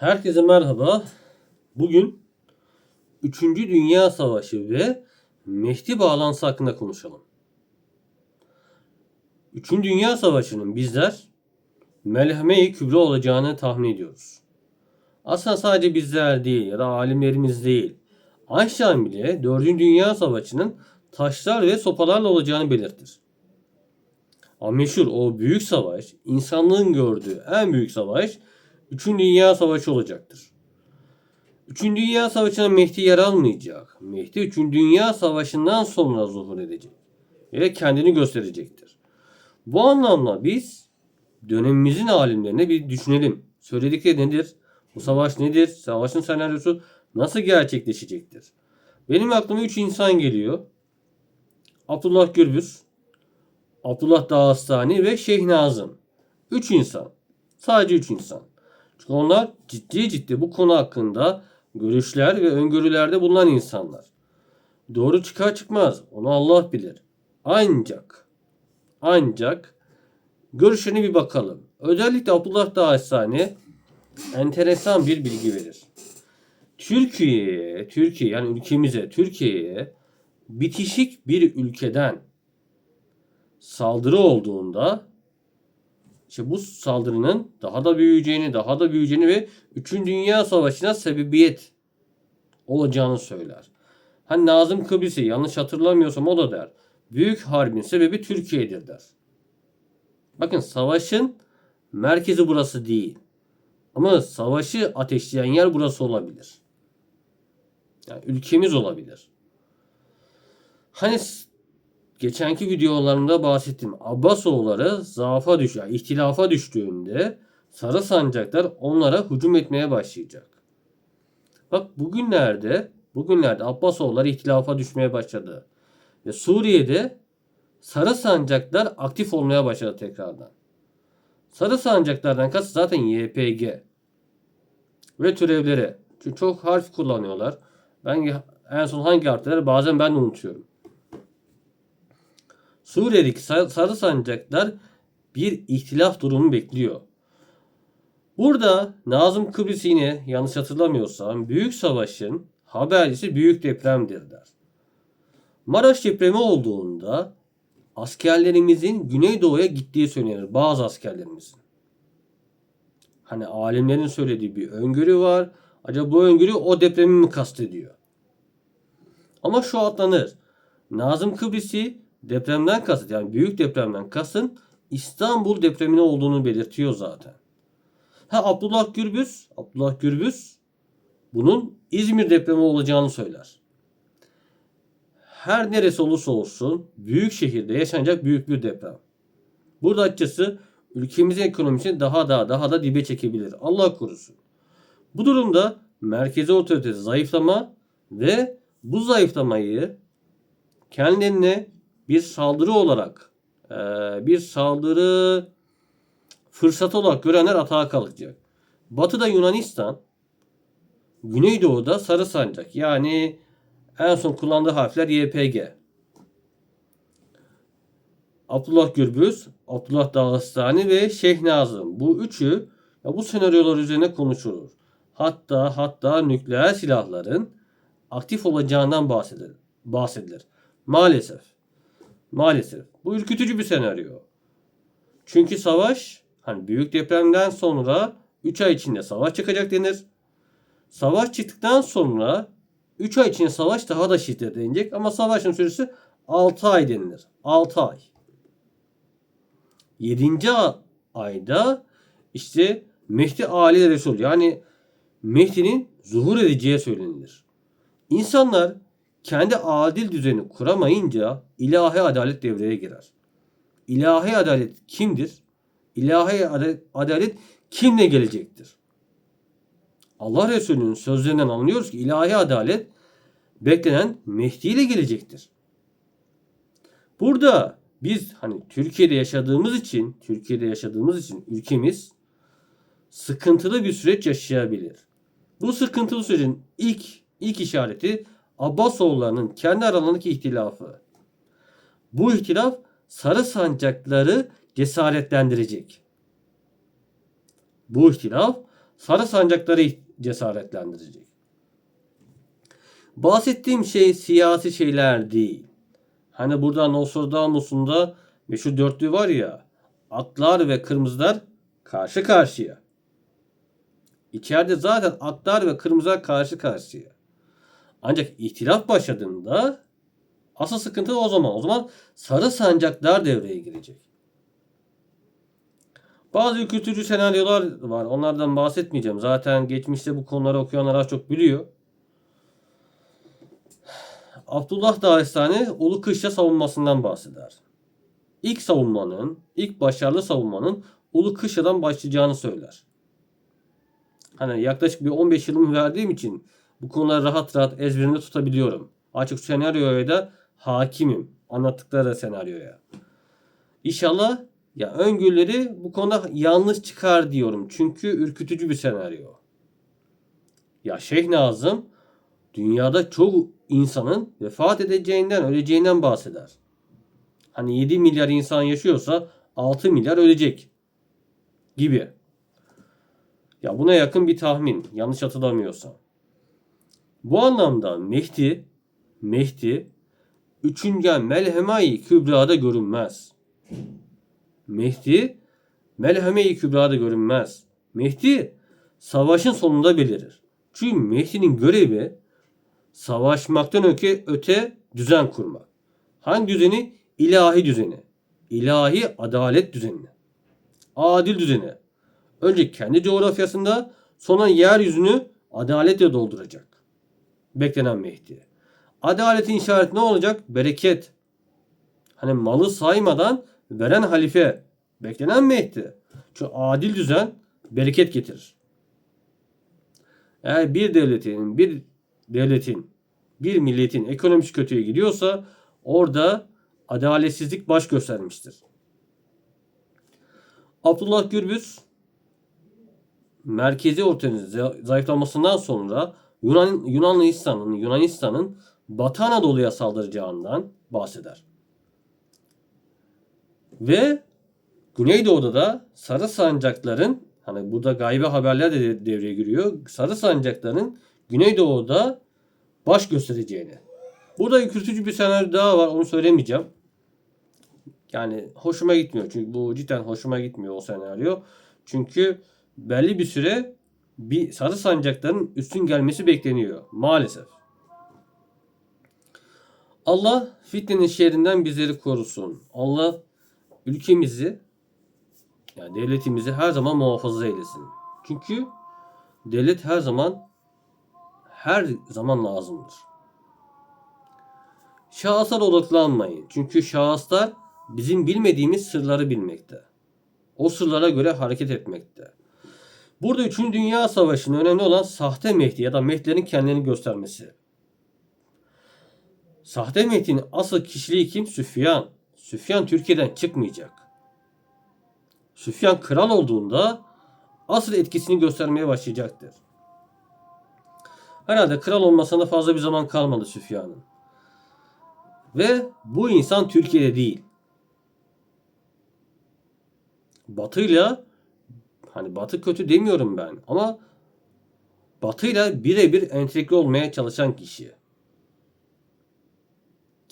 Herkese merhaba. Bugün 3. Dünya Savaşı ve Mehdi bağlantısı hakkında konuşalım. 3. Dünya Savaşı'nın bizler melheme-i kübra olacağını tahmin ediyoruz. Aslında sadece bizler değil ya da alimlerimiz değil. Einstein bile 4. Dünya Savaşı'nın taşlar ve sopalarla olacağını belirtir. Ama meşhur o büyük savaş, insanlığın gördüğü en büyük savaş 3. Dünya Savaşı olacaktır. 3. Dünya Savaşı'na Mehdi yer almayacak. Mehdi 3. Dünya Savaşı'ndan sonra zuhur edecek ve kendini gösterecektir. Bu anlamda biz dönemimizin alimlerine bir düşünelim. Söyledikleri nedir? Bu savaş nedir? Savaşın senaryosu nasıl gerçekleşecektir? Benim aklıma 3 insan geliyor. Abdullah Gürbüz, Abdullah Dağıstani ve Şeyh Nazım. 3 insan. Sadece 3 insan. Çünkü onlar ciddi ciddi bu konu hakkında görüşler ve öngörülerde bulunan insanlar. Doğru çıkar çıkmaz onu Allah bilir. Ancak ancak görüşlerine bir bakalım. Özellikle Abdullah Dağıstani enteresan bir bilgi verir. Türkiye'ye, Türkiye yani ülkemize, Türkiye'ye bitişik bir ülkeden saldırı olduğunda işte bu saldırının daha da büyüyeceğini, daha da büyüyeceğini ve 3. Dünya Savaşı'na sebebiyet olacağını söyler. Hani Nazım Kıbrıs'ı yanlış hatırlamıyorsam o da der. Büyük harbin sebebi Türkiye'dir der. Bakın savaşın merkezi burası değil. Ama savaşı ateşleyen yer burası olabilir. Yani ülkemiz olabilir. Hani geçenki videolarımda bahsettim. Abbasoğulları zaafa düş, yani ihtilafa düştüğünde Sarı Sancaklar onlara hücum etmeye başlayacak. Bak bugünlerde bugünlerde Abbasoğulları ihtilafa düşmeye başladı. Ve Suriye'de Sarı Sancaklar aktif olmaya başladı tekrardan. Sarı Sancaklardan kastı zaten YPG ve türevleri. Çünkü çok harf kullanıyorlar. Ben en son hangi harfleri bazen ben unutuyorum. Suriye'deki sarı sancaklar bir ihtilaf durumu bekliyor. Burada Nazım Kıbrıs yine yanlış hatırlamıyorsam Büyük Savaş'ın habercisi büyük depremdir der. Maraş depremi olduğunda askerlerimizin Güneydoğu'ya gittiği söylenir. Bazı askerlerimizin. Hani alimlerin söylediği bir öngörü var. Acaba bu öngörü o depremi mi kastediyor? Ama şu atlanır. Nazım Kıbrıs'ı depremden kasıt yani büyük depremden kasın İstanbul depremine olduğunu belirtiyor zaten. Ha Abdullah Gürbüz, Abdullah Gürbüz bunun İzmir depremi olacağını söyler. Her neresi olursa olsun büyük şehirde yaşanacak büyük bir deprem. Burada açıkçası ülkemizin ekonomisini daha da daha da dibe çekebilir. Allah korusun. Bu durumda merkezi otorite zayıflama ve bu zayıflamayı kendilerine bir saldırı olarak e, bir saldırı fırsatı olarak görenler atağa kalkacak. Batı'da Yunanistan, Güneydoğu'da Sarı Sancak. Yani en son kullandığı harfler YPG. Abdullah Gürbüz, Abdullah Dağıstani ve Şeyh Nazım. Bu üçü ya bu senaryolar üzerine konuşulur. Hatta hatta nükleer silahların aktif olacağından bahsedilir. bahsedilir. Maalesef. Maalesef. Bu ürkütücü bir senaryo. Çünkü savaş hani büyük depremden sonra 3 ay içinde savaş çıkacak denir. Savaş çıktıktan sonra 3 ay içinde savaş daha da şiddetlenecek ama savaşın süresi 6 ay denilir. 6 ay. 7. ayda işte Mehdi Ali Resul yani Mehdi'nin zuhur edeceği söylenilir. İnsanlar kendi adil düzeni kuramayınca ilahi adalet devreye girer. İlahi adalet kimdir? İlahi adalet kimle gelecektir? Allah Resulü'nün sözlerinden anlıyoruz ki ilahi adalet beklenen Mehdi ile gelecektir. Burada biz hani Türkiye'de yaşadığımız için, Türkiye'de yaşadığımız için ülkemiz sıkıntılı bir süreç yaşayabilir. Bu sıkıntılı sürecin ilk ilk işareti Abbasoğullarının kendi aralarındaki ihtilafı. Bu ihtilaf sarı sancakları cesaretlendirecek. Bu ihtilaf sarı sancakları cesaretlendirecek. Bahsettiğim şey siyasi şeyler değil. Hani burada Nostradamus'un meşhur dörtlü var ya. Atlar ve kırmızılar karşı karşıya. İçeride zaten atlar ve kırmızılar karşı karşıya. Ancak ihtilaf başladığında asıl sıkıntı o zaman. O zaman sarı sancaklar devreye girecek. Bazı ürkütücü senaryolar var. Onlardan bahsetmeyeceğim. Zaten geçmişte bu konuları okuyanlar az çok biliyor. Abdullah Dağistani Ulu Kışla savunmasından bahseder. İlk savunmanın, ilk başarılı savunmanın Ulu Kışla'dan başlayacağını söyler. Hani yaklaşık bir 15 yılımı verdiğim için bu konuları rahat rahat ezberimde tutabiliyorum. Açık senaryoya da hakimim. Anlattıkları senaryoya. İnşallah ya öngörüleri bu konuda yanlış çıkar diyorum. Çünkü ürkütücü bir senaryo. Ya Şeyh Nazım dünyada çok insanın vefat edeceğinden, öleceğinden bahseder. Hani 7 milyar insan yaşıyorsa 6 milyar ölecek gibi. Ya buna yakın bir tahmin yanlış hatırlamıyorsam. Bu anlamda Mehdi Mehdi üçüncü Melhemai Kübra'da görünmez. Mehdi Melheme-i Kübra'da görünmez. Mehdi savaşın sonunda belirir. Çünkü Mehdi'nin görevi savaşmaktan öte, öte düzen kurmak. Hangi düzeni? İlahi düzeni. İlahi adalet düzeni. Adil düzeni. Önce kendi coğrafyasında sonra yeryüzünü adaletle dolduracak. Beklenen Mehdi. Adaletin işareti ne olacak? Bereket. Hani malı saymadan veren halife. Beklenen Mehdi. Çünkü adil düzen bereket getirir. Eğer bir devletin, bir devletin, bir milletin ekonomisi kötüye gidiyorsa orada adaletsizlik baş göstermiştir. Abdullah Gürbüz merkezi ortanın zayıflamasından sonra Yunan Yunanistan'ın Yunanistan'ın Batı Anadolu'ya saldıracağından bahseder. Ve Güneydoğu'da da sarı sancakların hani burada gaybe haberler de devreye giriyor. Sarı sancakların Güneydoğu'da baş göstereceğini. Burada ürkütücü bir senaryo daha var onu söylemeyeceğim. Yani hoşuma gitmiyor. Çünkü bu cidden hoşuma gitmiyor o senaryo. Çünkü belli bir süre bir sarı sancakların üstün gelmesi bekleniyor. Maalesef. Allah fitnenin şerrinden bizleri korusun. Allah ülkemizi yani devletimizi her zaman muhafaza eylesin. Çünkü devlet her zaman her zaman lazımdır. Şahıslara odaklanmayın. Çünkü şahıslar bizim bilmediğimiz sırları bilmekte. O sırlara göre hareket etmekte. Burada 3. Dünya Savaşı'nın önemli olan sahte Mehdi ya da Mehdilerin kendini göstermesi. Sahte Mehdi'nin asıl kişiliği kim? Süfyan. Süfyan Türkiye'den çıkmayacak. Süfyan kral olduğunda asıl etkisini göstermeye başlayacaktır. Herhalde kral olmasına fazla bir zaman kalmadı Süfyan'ın. Ve bu insan Türkiye'de değil. Batı'yla hani Batı kötü demiyorum ben ama Batı'yla birebir entegre olmaya çalışan kişi.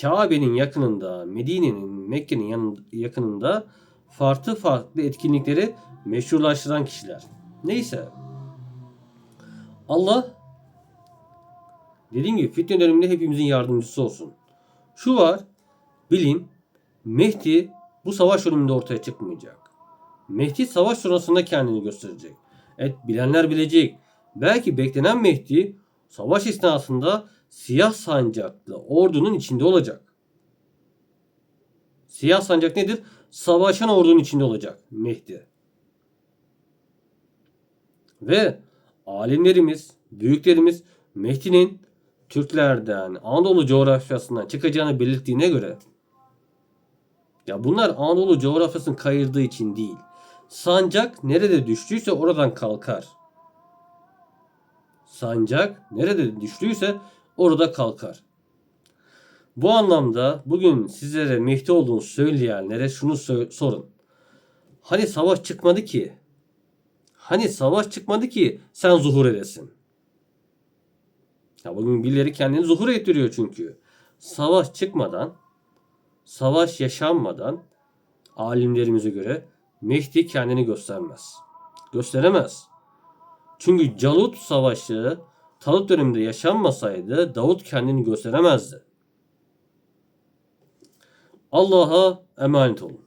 Kabe'nin yakınında, Medine'nin, Mekke'nin yakınında farklı farklı etkinlikleri meşrulaştıran kişiler. Neyse. Allah dediğim gibi fitne döneminde hepimizin yardımcısı olsun. Şu var, bilin Mehdi bu savaş önünde ortaya çıkmayacak. Mehdi savaş sonrasında kendini gösterecek. Evet bilenler bilecek. Belki beklenen Mehdi savaş esnasında siyah sancaklı ordunun içinde olacak. Siyah sancak nedir? Savaşan ordunun içinde olacak Mehdi. Ve alimlerimiz, büyüklerimiz Mehdi'nin Türklerden, Anadolu coğrafyasından çıkacağını belirttiğine göre ya bunlar Anadolu coğrafyasının kayırdığı için değil. Sancak nerede düştüyse oradan kalkar. Sancak nerede düştüyse orada kalkar. Bu anlamda bugün sizlere Mehdi olduğunu söyleyenlere şunu sorun. Hani savaş çıkmadı ki? Hani savaş çıkmadı ki sen zuhur edesin. Ya bugün birileri kendini zuhur ettiriyor çünkü. Savaş çıkmadan, savaş yaşanmadan alimlerimize göre Mehdi kendini göstermez. Gösteremez. Çünkü Calut Savaşı Talut döneminde yaşanmasaydı Davut kendini gösteremezdi. Allah'a emanet olun.